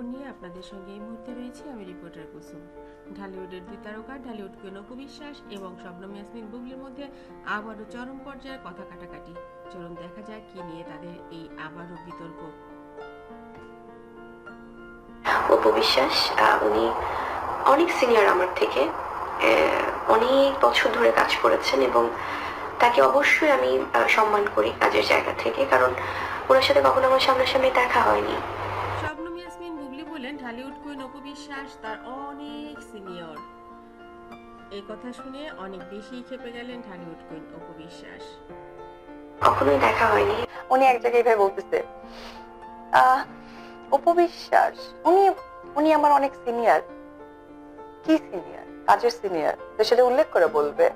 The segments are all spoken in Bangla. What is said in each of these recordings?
খবর নিয়ে আপনাদের সঙ্গে এই মুহূর্তে রয়েছে আমি রিপোর্টার কুসুম। ঢালিউডের দুই তারকা ঢালিউড অপু বিশ্বাস এবং শবনম ইয়াসমিন বুবলির মধ্যে আবারও চরম পর্যায়ের কথা কাটাকাটি। চলুন দেখা যাক কি নিয়ে তাদের এই আবারও বিতর্ক। অপু বিশ্বাস উনি অনেক সিনিয়র আমার থেকে অনেক বছর ধরে কাজ করেছেন এবং তাকে অবশ্যই আমি সম্মান করি কাজের জায়গা থেকে, কারণ ওনার সাথে কখনো আমার সামনাসামনি দেখা হয়নি। ঢালিউড কুইন অপু বিশ্বাস, তার অনেক সিনিয়র এই কথা শুনে অনেক বেশি খেপে গেলেন ঢালিউড কুইন অপু বিশ্বাস। কখনোই দেখা হয়নি। উনি এক জায়গায় এভাবে বলতেছে উপবিশ্বাস উনি উনি আমার অনেক সিনিয়র কি সিনিয়র কাজের সিনিয়র তো সেটা উল্লেখ করে বলবে।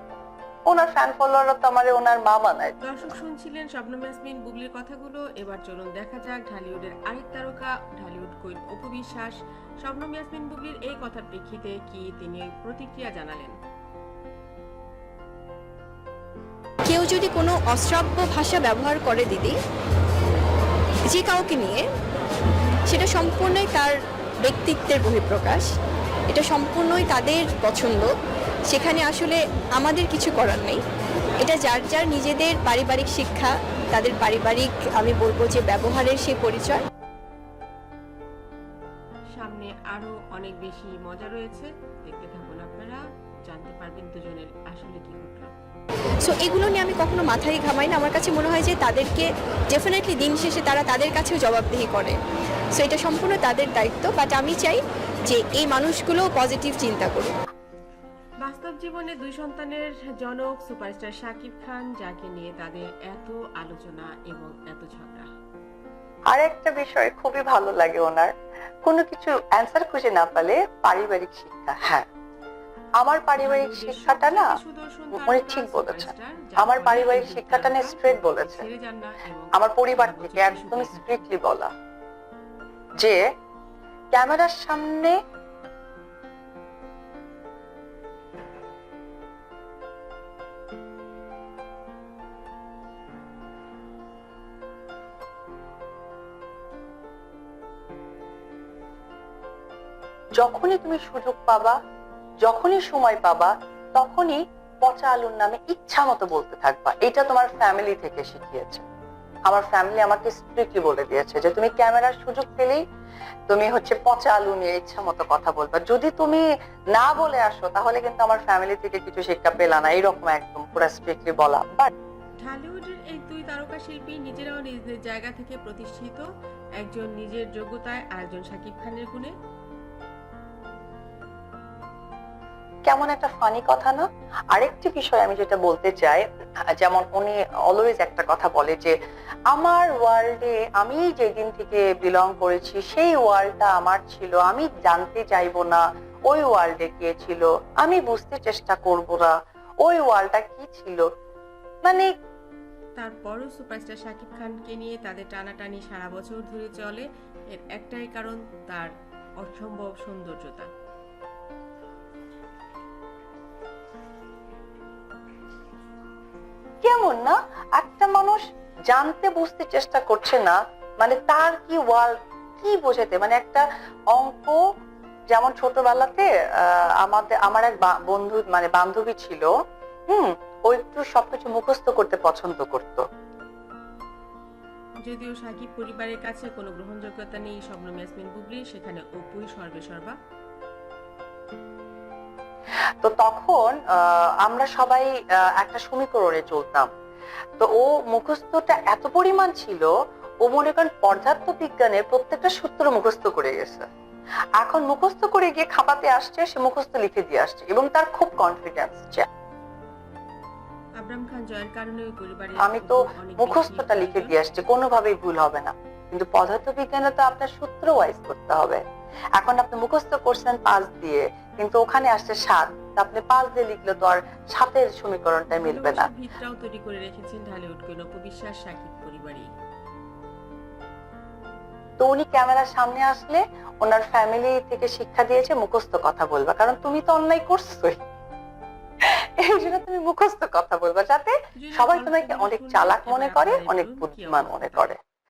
ওনার ফ্যান ফলোয়াররা তো আমার ওনার মা বানায় দর্শক শুনছিলেন স্বপ্ন ইয়াসমিন বুবলির কথাগুলো। এবার চলুন দেখা যাক ঢালিউডের আরেক তারকা ঢালিউড কুইন অপু বিশ্বাস। শবনম ইয়াসমিন বুবলির এই কথার প্রেক্ষিতে কি তিনি প্রতিক্রিয়া জানালেন? কেউ যদি কোনো অশ্রাব্য ভাষা ব্যবহার করে দিদি যে কাউকে নিয়ে সেটা সম্পূর্ণই তার ব্যক্তিত্বের বহিঃপ্রকাশ। এটা সম্পূর্ণই তাদের পছন্দ। সেখানে আসলে আমাদের কিছু করার নেই। এটা যার যার নিজেদের পারিবারিক শিক্ষা তাদের পারিবারিক আমি বলব যে ব্যবহারের সে পরিচয়। সামনে আরও অনেক বেশি মজা রয়েছে। দেখতে থাকুন আপনারা জানতে পারবেন দুজনের আসলে কি ঘটলো। সো এগুলো নিয়ে আমি কখনো মাথায় ঘামাই না। আমার কাছে মনে হয় যে তাদেরকে ডেফিনেটলি দিন শেষে তারা তাদের কাছেও জবাবদিহি করে। সো এটা সম্পূর্ণ তাদের দায়িত্ব। বাট আমি চাই যে এই মানুষগুলো পজিটিভ চিন্তা করুক। বাস্তব জীবনে দুই সন্তানের জনক সুপারস্টার শাকিব খান যাকে নিয়ে তাদের এত আলোচনা এবং এত ঝগড়া আর একটা বিষয় খুবই ভালো লাগে ওনার কোনো কিছু অ্যান্সার খুঁজে না পেলে পারিবারিক শিক্ষা হ্যাঁ আমার পারিবারিক শিক্ষাটা না উনি ঠিক বলেছেন। আমার পারিবারিক শিক্ষাটা নিয়ে স্ট্রেট বলেছে। না আমার পরিবার থেকে একদম স্ট্রিক্টলি বলা যে ক্যামেরার সামনে যখনই তুমি সুযোগ পাবা, যখনই সময় পাবা, তখনই পচা আলুর নামে ইচ্ছা মতো বলতে থাকবা। এটা তোমার ফ্যামিলি থেকে শিখিয়েছে। আমার ফ্যামিলি আমাকে স্ট্রিক্টলি বলে দিয়েছে যে তুমি ক্যামেরার সুযোগ পেলেই তুমি হচ্ছে পচা আলু নিয়ে ইচ্ছা মতো কথা বলবা। যদি তুমি না বলে আসো, তাহলে কিন্তু আমার ফ্যামিলি থেকে কিছু শিক্ষা পেলা না। এইরকম একদম, পুরো স্ট্রিক্টলি বলা। বাট ঢালিউডের এই দুই তারকা শিল্পী নিজেরাও নিজ নিজ জায়গা থেকে প্রতিষ্ঠিত। একজন নিজের যোগ্যতায়, আরেকজন শাকিব খানের গুণে। কেমন একটা ফানি কথা না? আরেকটি বিষয় আমি যেটা বলতে চাই, যেমন উনি অলওয়েজ একটা কথা বলে যে, আমার ওয়ার্ল্ডে আমি যেদিন থেকে বিলং করেছি, সেই ওয়ার্ল্ডটা আমার ছিল, আমি জানতে চাইব না ওই ওয়ার্ল্ডে কে ছিল, আমি বুঝতে চেষ্টা করব না, ওই ওয়ার্ল্ডটা কি ছিল? মানে তারপরও সুপারস্টার শাকিব খানকে নিয়ে তাদের টানাটানি সারা বছর ধরে চলে, এর একটাই কারণ তার অসম্ভব সৌন্দর্যতা। কেমন না, একটা মানুষ জানতে, বুঝতে চেষ্টা করছে না মানে তার কি ওয়ার্ল্ড কি বোঝাতে? মানে একটা অঙ্ক, যেমন ছোটবেলাতে আমাদের, আমার এক বন্ধু মানে বান্ধবী ছিল, হুম, ও একটু সবকিছু মুখস্থ করতে পছন্দ করত। যদিও সাকিব পরিবারের কাছে কোনো গ্রহণযোগ্যতা নেই শবনম ইয়াসমিন বুবলি, সেখানে অপুই সর্বে সর্বা। তো তখন আমরা সবাই একটা সমীকরণে চলতাম। তো ও মুখস্থটা এত পরিমাণ ছিল ও মনে করেন পর্যাপ্ত বিজ্ঞানের প্রত্যেকটা সূত্র মুখস্থ করে গেছে। এখন মুখস্থ করে গিয়ে খাপাতে আসছে সে মুখস্থ লিখে দিয়ে আসছে এবং তার খুব কনফিডেন্স আমি তো মুখস্থটা লিখে দিয়ে আসছি কোনোভাবেই ভুল হবে না। কিন্তু পদার্থ বিজ্ঞানে তো আপনার সূত্র ওয়াইজ করতে হবে। এখন আপনি মুখস্থ করছেন পাঁচ দিয়ে কিন্তু ওখানে আসছে সাত। আপনি পাঁচ দিয়ে লিখলে তো আর সাতের সমীকরণটা মিলবে না। তৈরি করে রেখেছেন ঢালিউড কুইন অপু বিশ্বাস সাকিব পরিবারই। তো উনি ক্যামেরার সামনে আসলে ওনার ফ্যামিলি থেকে শিক্ষা দিয়েছে মুখস্থ কথা বলবা কারণ তুমি তো অন্যায় করছোই। এই জন্য তুমি মুখস্থ কথা বলবা যাতে সবাই তোমাকে অনেক চালাক মনে করে অনেক বুদ্ধিমান মনে করে।